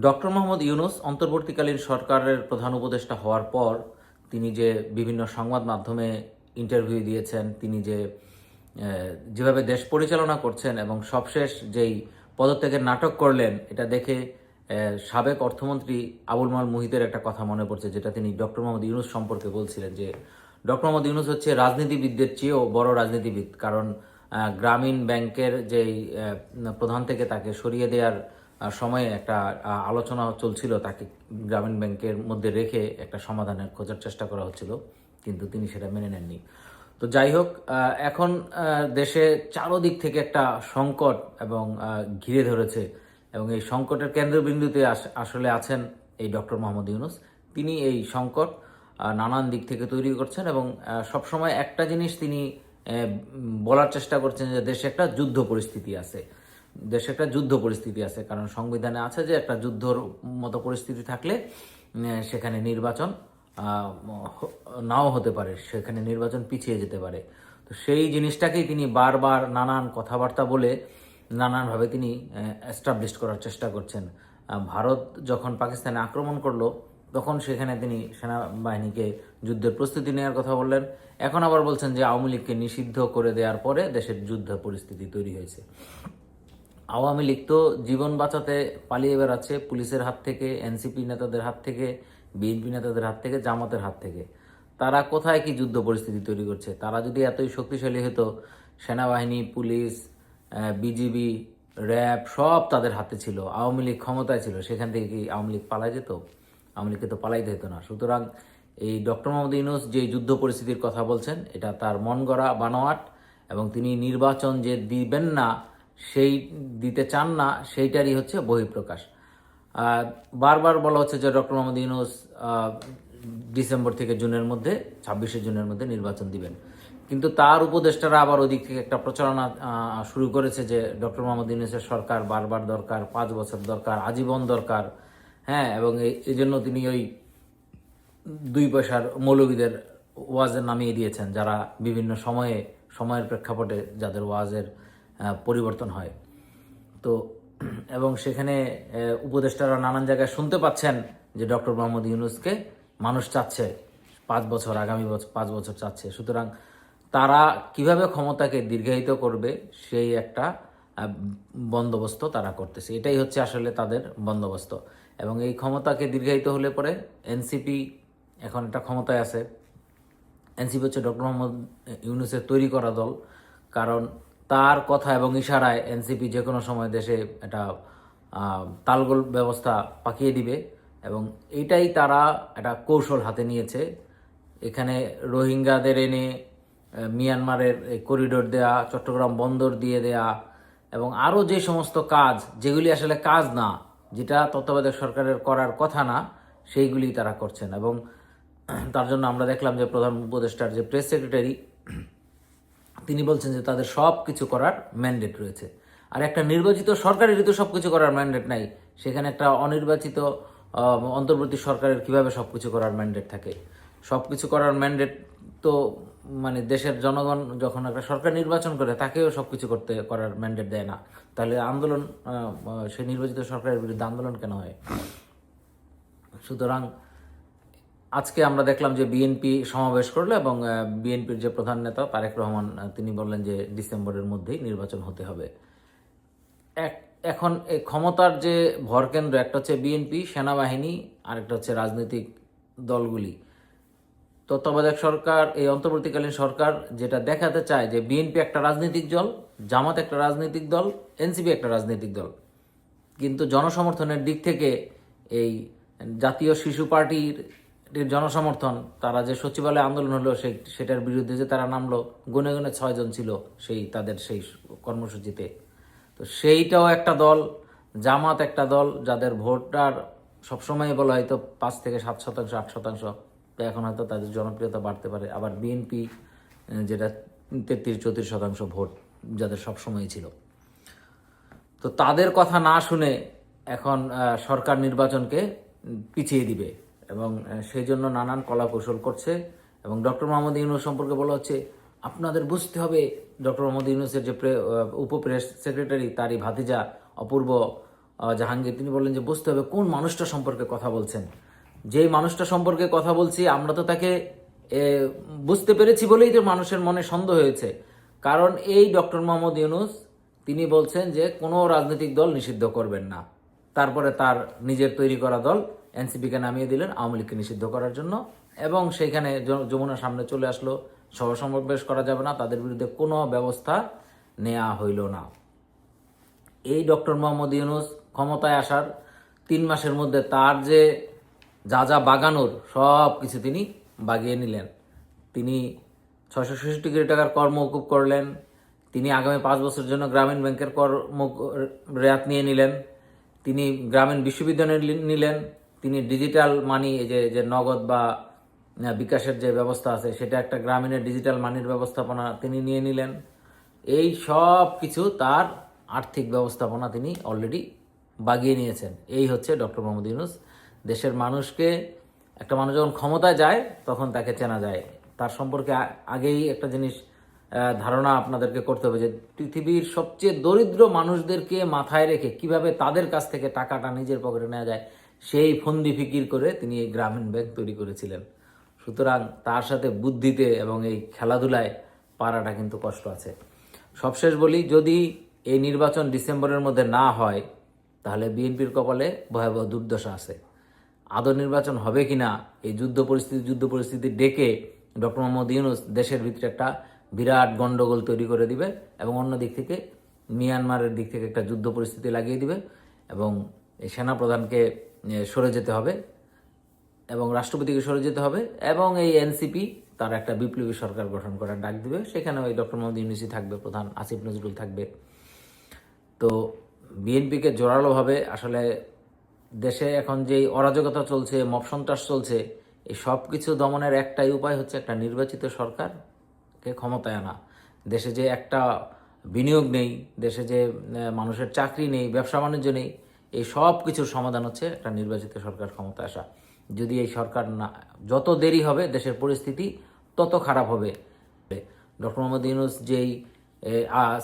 Doctor Mohammad Yunus অন্তর্বর্তীকালীন সরকারের প্রধান উপদেষ্টা হওয়ার পর তিনি যে বিভিন্ন সংবাদ মাধ্যমে ইন্টারভিউ দিয়েছেন, তিনি যে যেভাবে দেশ পরিচালনা করছেন এবং সবশেষ যেই পদত্যাগের নাটক করলেন, এটা দেখে সাবেক অর্থমন্ত্রী আবুল মাল মুহিতের একটা কথা মনে পড়ছে, যেটা তিনি ডক্টর মোহাম্মদ ইউনুস সম্পর্কে বলছিলেন যে, ডক্টর মোহাম্মদ ইউনুস হচ্ছে রাজনীতিবিদদের চেয়েও বড় রাজনীতিবিদ। কারণ গ্রামীণ ব্যাংকের যেই প্রধান থেকে তাকে সরিয়ে দেওয়ার সময়ে একটা আলোচনা চলছিল তাকে গ্রামীণ ব্যাংকের মধ্যে রেখে একটা সমাধানের খোঁজার চেষ্টা করা হচ্ছিল, কিন্তু তিনি সেটা মেনে নেননি। তো যাই হোক এখন দেশে চারোদিক থেকে একটা সংকট এবং ঘিরে ধরেছে এবং এই সংকটের কেন্দ্রবিন্দুতে আস- আসলে আছেন এই ডক্টর মোহাম্মদ ইউনুস। তিনি এই সংকট নানান দিক থেকে তৈরি করছেন এবং সবসময় একটা জিনিস তিনি বলার চেষ্টা করছেন যে দেশে একটা যুদ্ধ পরিস্থিতি আছে। দেশে একটা যুদ্ধ পরিস্থিতি আছে। কারণ সংবিধানে আছে যে একটা যুদ্ধর মতো পরিস্থিতি থাকলে সেখানে নির্বাচন নাও হতে পারে, সেখানে নির্বাচন পিছিয়ে যেতে পারে। তো সেই জিনিসটাকেই তিনি বারবার নানান কথাবার্তা বলে, নানানভাবে তিনি এস্টাবলিশ করার চেষ্টা করছেন। ভারত যখন পাকিস্তানে আক্রমণ করল, তখন সেখানে তিনি সেনাবাহিনীকে যুদ্ধের প্রস্তুতি নেওয়ার কথা বললেন। এখন আবার বলছেন যে আওয়ামী লীগকে নিষিদ্ধ করে দেওয়ার পরে দেশের যুদ্ধ পরিস্থিতি তৈরি হয়েছে। আওয়ামী লীগ তো জীবন বাঁচাতে পালিয়ে বেড়াচ্ছে পুলিশের হাত থেকে, এনসিপি নেতাদের হাত থেকে, বিএনপি নেতাদের হাত থেকে, জামাতের হাত থেকে। তারা কোথায় কি যুদ্ধ পরিস্থিতি তৈরি করছে? তারা যদি এতই শক্তিশালী হতো, সেনাবাহিনী, পুলিশ বিজিবি, র্যাব সব তাদের হাতে ছিল। আওয়ামী লীগ ক্ষমতায় ছিল। সেখান থেকে কি আওয়ামী লীগ পালাই যেত? আওয়ামী লীগকে তো পালাইতে হতো না। সুতরাং এই ডক্টর মোহাম্মদ ইউনুস যে যুদ্ধ পরিস্থিতির কথা বলছেন, এটা তার মন গড়া বানোয়াট এবং তিনি নির্বাচন যে দিবেন না সেই দিতে চান না, সেইটারই হচ্ছে বহিঃপ্রকাশ। বারবার বলা হচ্ছে যে ডক্টর মোহাম্মদ ইউনুস ডিসেম্বর থেকে জুনের মধ্যে, ছাব্বিশে জুনের মধ্যে নির্বাচন দিবেন। কিন্তু তার উপদেষ্টারা আবার ওদিক থেকে একটা প্রচারণা শুরু করেছে যে ডক্টর মোহাম্মদ ইউনুসের সরকার বারবার দরকার, পাঁচ বছর দরকার, আজীবন দরকার। হ্যাঁ এবং এই- জন্য তিনি ওই দুই পয়সার মৌলবীদের ওয়াজে নামিয়ে দিয়েছেন, যারা বিভিন্ন সময়ে, সময়ের প্রেক্ষাপটে যাদের ওয়াজের পরিবর্তন হয়। তো, এবং সেখানে উপদেষ্টারা নানান জায়গায় শুনতে পাচ্ছেন যে ডক্টর মোহাম্মদ ইউনুসকে। মানুষ চাচ্ছে, পাঁচ বছর, আগামী বছর পাঁচ বছর চাচ্ছে। সুতরাং তারা কীভাবে ক্ষমতাকে দীর্ঘায়িত করবে, সেই একটা বন্দোবস্ত তারা করতেছে। এটাই হচ্ছে আসলে তাদের বন্দোবস্ত। এবং এই ক্ষমতাকে দীর্ঘায়িত হলে পরে এনসিপি এখন একটা ক্ষমতায় আছে। এনসিপি হচ্ছে ডক্টর মোহাম্মদ ইউনুসের তৈরি করা দল। কারণ তার কথা এবং ইশারায় এনসিপি যে কোনো সময় দেশে আহ, তালগোল ব্যবস্থা পাকিয়ে দিবে এবং এটাই তারা একটা কৌশল হাতে নিয়েছে। এখানে রোহিঙ্গাদের এনে মিয়ানমারের করিডোর দেয়া চট্টগ্রাম বন্দর দিয়ে দেয়া এবং আরও যে সমস্ত কাজ যেগুলি আসলে কাজ না যেটা তত্ত্বাবধায়ক সরকারের করার কথা না সেইগুলি তারা করছেন এবং তার জন্য আমরা দেখলাম যে প্রধান উপদেষ্টার যে প্রেস সেক্রেটারি তিনি বলছেন যে তাদের সব কিছু করার ম্যান্ডেট রয়েছে। আর একটা নির্বাচিত সরকারেরই তো সব কিছু করার ম্যান্ডেট নাই। সেখানে একটা অনির্বাচিত অন্তর্বর্তী সরকারের কীভাবে সব কিছু করার ম্যান্ডেট থাকে? সব কিছু করার ম্যান্ডেট তো মানে দেশের জনগণ যখন একটা সরকার নির্বাচন করে, তাকেও সব কিছু করতে, করার ম্যান্ডেট দেয় না। তাহলে আন্দোলন সেই নির্বাচিত সরকারের বিরুদ্ধে আন্দোলন কেন হয়? সুতরাং আজকে আমরা দেখলাম যে বিএনপি সমাবেশ করল এবং বিএনপির যে প্রধান নেতা তারেক রহমান তিনি বললেন যে ডিসেম্বরের মধ্যেই নির্বাচন হতে হবে। এক, এখন এই ক্ষমতার যে ভরকেন্দ্র একটা হচ্ছে বিএনপি, সেনাবাহিনী আর একটা হচ্ছে রাজনৈতিক দলগুলি। তত্ত্বাবধায়ক সরকার, এই অন্তর্বর্তীকালীন সরকার যেটা দেখাতে চায় যে বিএনপি একটা রাজনৈতিক দল, জামাত একটা রাজনৈতিক দল, এনসিপি একটা রাজনৈতিক দল। কিন্তু জনসমর্থনের দিক থেকে এই জাতীয় শিশু পার্টির জনসমর্থন, তারা যে সচিবালয় আন্দোলন হলো সেই, সেটার বিরুদ্ধে যে তারা নামলো, গুনে গুনে ছয়জন ছিল সেই, তাদের সেই কর্মসূচিতে। তো সেইটাও একটা দল, জামাত একটা দল, যাদের ভোটার সবসময় বলা হয়তো পাঁচ থেকে সাত শতাংশ, আট শতাংশ, তো এখন হয়তো তাদের জনপ্রিয়তা বাড়তে পারে। আবার বিএনপি যেটা তেত্রিশ, চৌত্রিশ শতাংশ ভোট, যাদের সবসময় ছিল। তো তাদের কথা না শুনে এখন সরকার নির্বাচনকে পিছিয়ে দিবে। এবং সেই জন্য নানান কলা কৌশল করছে। এবং ডক্টর মোহাম্মদ ইউনুস সম্পর্কে বলা হচ্ছে আপনাদের বুঝতে হবে ডক্টর মোহাম্মদ ইউনুসের যে প্রে- আহ, উপপ্রেস সেক্রেটারি তারই ভাতিজা অপূর্ব জাহাঙ্গীর। তিনি বললেন যে বুঝতে হবে কোন মানুষটা সম্পর্কে কথা বলছেন। যেই মানুষটা সম্পর্কে কথা বলছি আমরা তো তাকে বুঝতে পেরেছি বলেই তো মানুষের মনে সন্দেহ হয়েছে। কারণ এই ডক্টর মোহাম্মদ ইউনুস তিনি বলছেন যে কোনো রাজনৈতিক দল নিষিদ্ধ করবেন না। তারপরে তার নিজের তৈরি করা দল এনসিপিকে নামিয়ে দিলেন, আওয়ামী লীগকে নিষিদ্ধ করার জন্য। এবং সেইখানে যমুনার সামনে চলে আসলো, সভা সমাবেশ করা যাবে না, তাদের বিরুদ্ধে কোনো ব্যবস্থা নেওয়া হইল না। এই ডক্টর মোহাম্মদ ইউনুস ক্ষমতায় আসার তিন মাসের মধ্যে তার যে যা যা বাগানোর, সব কিছু তিনি বাগিয়ে নিলেন। তিনি ছয়শো ছেষট্টি কোটি টাকার কর মৌকুব করলেন। তিনি আগামী পাঁচ বছরের জন্য গ্রামীণ ব্যাংকের কর রেয়াত নিয়ে নিলেন। তিনি গ্রামীণ বিশ্ববিদ্যালয় নিলেন। তিনি ডিজিটাল মানি এই যে যে নগদ বা বিকাশের যে ব্যবস্থা আছে, সেটা একটা গ্রামীণের ডিজিটাল মানির ব্যবস্থাপনা তিনি নিয়ে নিলেন। এই সব কিছু তার আর্থিক ব্যবস্থাপনা তিনি অলরেডি বাগিয়ে নিয়েছেন। এই হচ্ছে ডক্টর মোহাম্মদ ইউনুস। দেশের মানুষকে, একটা মানুষ যখন ক্ষমতায় যায়, তখন তাকে চেনা যায়। তার সম্পর্কে আগেই একটা জিনিস ধারণা আপনাদেরকে করতে হবে যে, পৃথিবীর সবচেয়ে দরিদ্র মানুষদেরকে মাথায় রেখে কীভাবে তাদের কাছ থেকে টাকাটা নিজের পকেটে নেওয়া যায় সেই ফন্দি ফিকির করে তিনি এই গ্রামীণ ব্যাংক তৈরি করেছিলেন। সুতরাং তার সাথে বুদ্ধিতে এবং এই খেলাধুলায় পারাটা কিন্তু কষ্ট আছে। সবশেষ বলি, যদি এই নির্বাচন ডিসেম্বরের মধ্যে না হয়, তাহলে বিএনপির কপালে ভয়াবহ দুর্দশা আছে। আদৌ নির্বাচন হবে কিনা, এই যুদ্ধ পরিস্থিতি যুদ্ধ পরিস্থিতি ডেকে ডক্টর মোহাম্মদ ইউনুস দেশের ভিতরে একটা বিরাট গন্ডগোল তৈরি করে দিবে এবং অন্য দিক থেকে মিয়ানমারের দিক থেকে একটা যুদ্ধ পরিস্থিতি লাগিয়ে দিবে এবং এই সেনাপ্রধানকে সরে যেতে হবে এবং রাষ্ট্রপতিকে সরে যেতে হবে এবং এই এনসিপি তার একটা বিপ্লবী সরকার গঠন করার ডাক দেবে। সেখানে ওই ডক্টর মোহাম্মদ ইউনুসি থাকবে, প্রধান আসিফ নজরুল থাকবে। তো বিএনপিকে জোরালোভাবে আসলে দেশে এখন যেই অরাজকতা চলছে, মব সন্ত্রাস চলছে, এই সব কিছু দমনের একটাই উপায় হচ্ছে একটা নির্বাচিত সরকারকে ক্ষমতায় আনা। দেশে যে একটা বিনিয়োগ নেই, দেশে যে মানুষের চাকরি নেই, ব্যবসা বাণিজ্য নেই এই সব কিছুর সমাধান হচ্ছে একটা নির্বাচিত সরকার ক্ষমতা আসা। যদি এই সরকার না, যত দেরি হবে, দেশের পরিস্থিতি তত খারাপ হবে। ডক্টর মোহাম্মদ ইউনুস যেই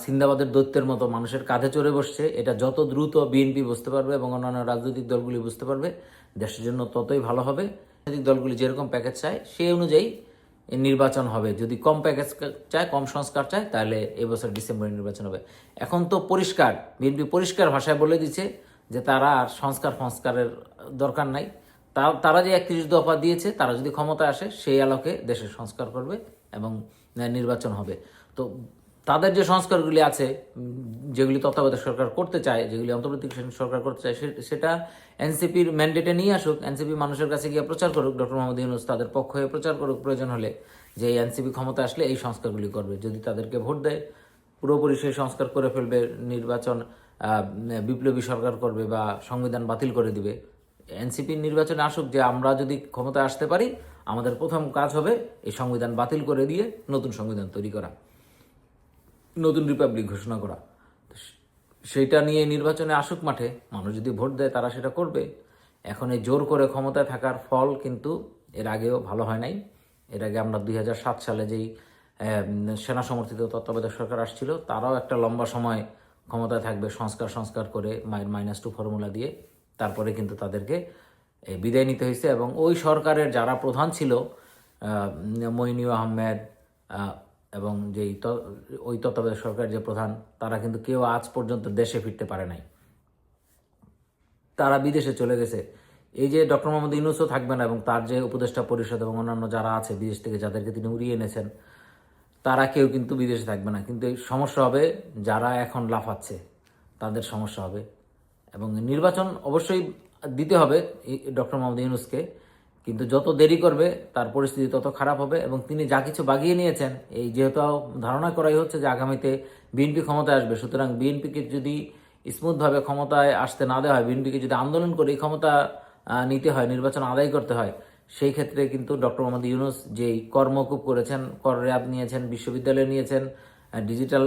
সিন্দাবাদের দৈত্যের মতো মানুষের কাঁধে চড়ে বসছে, এটা যত দ্রুত বিএনপি বুঝতে পারবে এবং অন্যান্য রাজনৈতিক দলগুলি বুঝতে পারবে, দেশের জন্য ততই ভালো হবে। রাজনৈতিক দলগুলি যেরকম প্যাকেজ চায় সেই অনুযায়ী নির্বাচন হবে। যদি কম প্যাকেজ চায়, কম সংস্কার চায়, তাহলে এবছর ডিসেম্বরে নির্বাচন হবে। এখন তো পরিষ্কার, বিএনপি পরিষ্কার ভাষায় বলে দিচ্ছে যে তারা আর সংস্কার সংস্কারের দরকার নাই। তারা যে একত্রিশ দফা দিয়েছে, তারা যদি ক্ষমতা আসে, সেই আলোকে দেশের সংস্কার করবে এবং নির্বাচন হবে। তো তাদের যে সংস্কারগুলি আছে যেগুলি তত্ত্বাবধায়ক সরকার করতে চায়, যেগুলি অন্তর্বর্তীকালীন সরকার করতে চায় সেটা এনসিপির ম্যান্ডেটে নিয়ে আসুক, এনসিপি মানুষের কাছে গিয়ে প্রচার করুক, ডক্টর মোহাম্মদ ইউনুস তাদের পক্ষ হয়ে প্রচার করুক, প্রয়োজন হলে যে এই এনসিপি ক্ষমতা আসলে এই সংস্কারগুলি করবে। যদি তাদেরকে ভোট দেয়, পুরোপুরি সেই সংস্কার করে ফেলবে, নির্বাচন বিপ্লবী সরকার করবে বা সংবিধান বাতিল করে দিবে, এনসিপি নির্বাচনে আসুক যে আমরা যদি ক্ষমতায় আসতে পারি, আমাদের প্রথম কাজ হবে এই সংবিধান বাতিল করে দিয়ে নতুন সংবিধান তৈরি করা, নতুন রিপাবলিক ঘোষণা করা। সেইটা নিয়ে নির্বাচনে আসুক মাঠে, মানুষ যদি ভোট দেয় তারা সেটা করবে। এখন এই জোর করে ক্ষমতায় থাকার ফল কিন্তু এর আগেও ভালো হয় নাই। এর আগে আমরা দুই হাজার সাত সালে যেই সেনা সমর্থিত তত্ত্বাবধায়ক সরকার আসছিল, তারাও একটা লম্বা সময় ক্ষমতায় থাকবে সংস্কার সংস্কার করে মাইনাস টু ফর্মুলা দিয়ে তারপরে কিন্তু তাদেরকে বিদায় নিতে হয়েছে এবং ওই সরকারের যারা প্রধান ছিল মইনিউ আহমেদ আহ, এবং যেই ওই তত্ত্বাবধায়ক সরকার যে প্রধান তারা কিন্তু কেউ আজ পর্যন্ত দেশে ফিরতে পারে নাই। তারা বিদেশে চলে গেছে। এই যে ডক্টর মোহাম্মদ ইউনুসও থাকবে না এবং তার যে উপদেষ্টা পরিষদ এবং অন্যান্য যারা আছে বিদেশ থেকে যাদেরকে তিনি উড়িয়ে এনেছেন তারা কেউ কিন্তু বিদেশে থাকবে না। কিন্তু সমস্যা হবে যারা এখন লাফাচ্ছে, তাদের সমস্যা হবে। এবং নির্বাচন অবশ্যই দিতে হবে ডক্টর মোহাম্মদ ইউনুসকে। কিন্তু যত দেরি করবে, তার পরিস্থিতি তত খারাপ হবে এবং তিনি যা কিছু বাগিয়ে নিয়েছেন, এই যেহেতু ধারণা করাই হচ্ছে যে আগামীতে বিএনপি ক্ষমতায় আসবে। সুতরাং বিএনপিকে যদি স্মুথভাবে ক্ষমতায় আসতে না দেওয়া হয় বিএনপিকে যদি আন্দোলন করে এই ক্ষমতা নিতে হয়, নির্বাচন আদায় করতে হয় সেই ক্ষেত্রে কিন্তু ডক্টর মোহাম্মদ ইউনুস যেই কর্মকুপ করেছেন কর র্যাব নিয়েছেন, বিশ্ববিদ্যালয় নিয়েছেন ডিজিটাল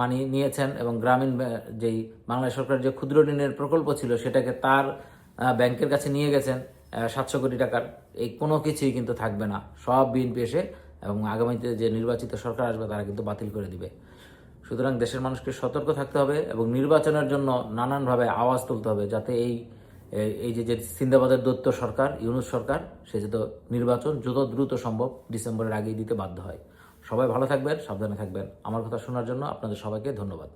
মানি নিয়েছেন এবং গ্রামীণ যেই বাংলাদেশ সরকার যে ক্ষুদ্র ঋণের প্রকল্প ছিল সেটাকে তার ব্যাংকের কাছে নিয়ে গেছেন সাতশো কোটি টাকার, এই কোনো কিছুই কিন্তু থাকবে না। সব বিএনপি এসে এবং আগামীতে যে নির্বাচিত সরকার আসবে তারা কিন্তু বাতিল করে দিবে। সুতরাং দেশের মানুষকে সতর্ক থাকতে হবে এবং নির্বাচনের জন্য নানানভাবে আওয়াজ তুলতে হবে যাতে এই- এই যে যে সিন্দাবাদের দত্ত সরকার, ইউনুস সরকার, সে যাতে নির্বাচন যত দ্রুত সম্ভব ডিসেম্বরের আগেই দিতে বাধ্য হয়। সবাই ভালো থাকবেন, সাবধানে থাকবেন। আমার কথা শোনার জন্য আপনাদের সবাইকে ধন্যবাদ।